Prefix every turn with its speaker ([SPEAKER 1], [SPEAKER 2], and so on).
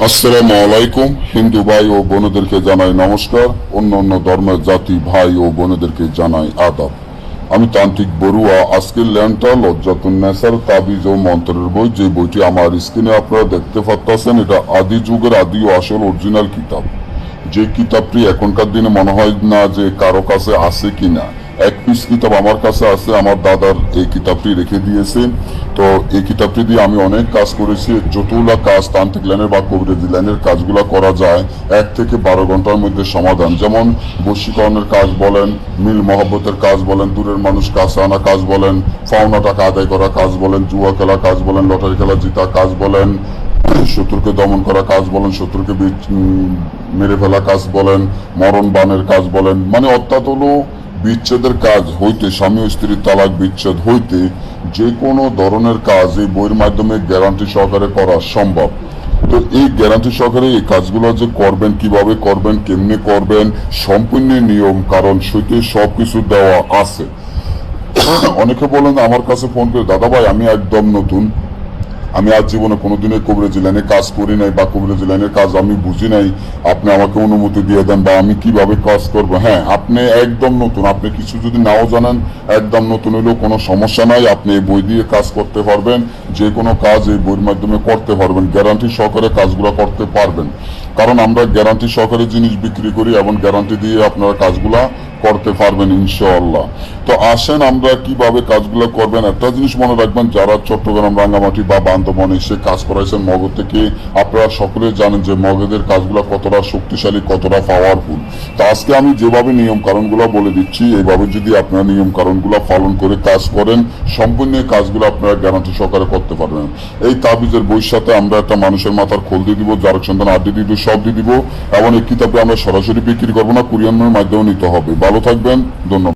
[SPEAKER 1] আসসালামু আলাইকুম। হিন্দু ভাই ও বোনদেরকে জানাই নমস্কার। অন্য অন্য ধর্মের জাতি, ভাই ও বোনদেরকে জানাই আদাব। আমি তান্ত্রিক বড়ুয়া, আজকের ল্যান্ডটা লজ্জাতুন নেসার, তাবিজ ও মন্ত্রের বই। যে বইটি আমার স্ক্রিনে আপনারা দেখতে পাচ্ছেন এটা আদি যুগের আদি ও আসল অরিজিনাল কিতাব। যে কিতাবটি এখনকার দিনে মনে হয় না যে কারও কাছে আছে কিনা এক পিস কিতাব আমার কাছে আছে, আমার দাদার এই কিতাবটি রেখে দিয়েছে। তো এই কিতাবটি দিয়ে আমি অনেক কাজ করেছি। যতগুলা কাজ তান্ত্রিক লাইনের বা কবিরাজি লাইনের কাজগুলা করা যায়, এক থেকে বারো ঘণ্টার মধ্যে সমাধান। যেমন বশীকরণের কাজ বলেন, মিল মহব্বতের কাজ বলেন, দূরের মানুষ কাছে আনা কাজ বলেন পাওনা টাকা আদায় করা কাজ বলেন, জুয়া খেলা কাজ বলেন, লটারি খেলা জিতা কাজ বলেন, শত্রুকে দমন করা কাজ বলেন, শত্রুকে মেরে ফেলা কাজ বলেন, মরণ বানের কাজ বলেন। মানে হলো বিচ্ছেদের কাজ হইতে স্বামী স্ত্রীর তালাক বিচ্ছেদ হইতে যে কোনো ধরনের কাজ এই বইয়ের মাধ্যমে গ্যারান্টি সহকারে করা সম্ভব। তো এই গ্যারান্টি সহকারে এই কাজগুলো যে করবেন, কীভাবে করবেন, কেমনে করবেন, সম্পূর্ণ নিয়ম, কারণ সইতে সব কিছু দেওয়া আছে। অনেকে বলেন, আমার কাছে ফোন করে দাদা ভাই আমি একদম নতুন। আমি আজ জীবনে কোনোদিনই কবিরাজি লাইনে কাজ করি নাই বা কবিরাজি লাইনের কাজ আমি বুঝি নাই। আপনি আমাকে অনুমতি দিয়ে দেন বা আমি কীভাবে কাজ করব? হ্যাঁ আপনি একদম নতুন। আপনি কিছু যদি নাও জানেন, একদম নতুন হলেও কোনো সমস্যা নাই। আপনি এই বই দিয়ে কাজ করতে পারবেন। যে কোনো কাজ এই বইয়ের মাধ্যমে করতে পারবেন। গ্যারান্টি সহকারে কাজগুলো করতে পারবেন। কারণ আমরা গ্যারান্টি সহকারে জিনিস বিক্রি করি এবং গ্যারান্টি দিয়ে আপনারা কাজগুলা করতে পারবেন ইনশাআল্লাহ। তো আসেন আমরা কীভাবে কাজগুলো করবেন। একটা জিনিস মনে রাখবেন, যারা চট্টগ্রাম, রাঙ্গামাটি বা বান্দরবন এসে কাজ করাইছেন মগজ থেকে, আপনারা সকলে জানেন যে মগজের কাজগুলো কতটা শক্তিশালী, কতটা পাওয়ারফুল তো আজকে আমি যেভাবে নিয়ম কারণগুলো বলে দিচ্ছি, এইভাবে যদি আপনারা নিয়ম কারণগুলো পালন করে কাজ করেন, সম্পূর্ণ কাজগুলো আপনারা গ্যারান্টি সহকারে করতে পারবেন। এই তাবিজের বইয়ের সাথে আমরা একটা মানুষের মাথার খোল দিয়ে দিব, যার সন্তান আড্ডি দিব, সব দিয়ে দিব এবং এই কিতাবটা আমরা সরাসরি বিক্রি করব না কুরিয়ানের মাধ্যমে নিতে হবে। ভালো থাকবেন ধন্যবাদ।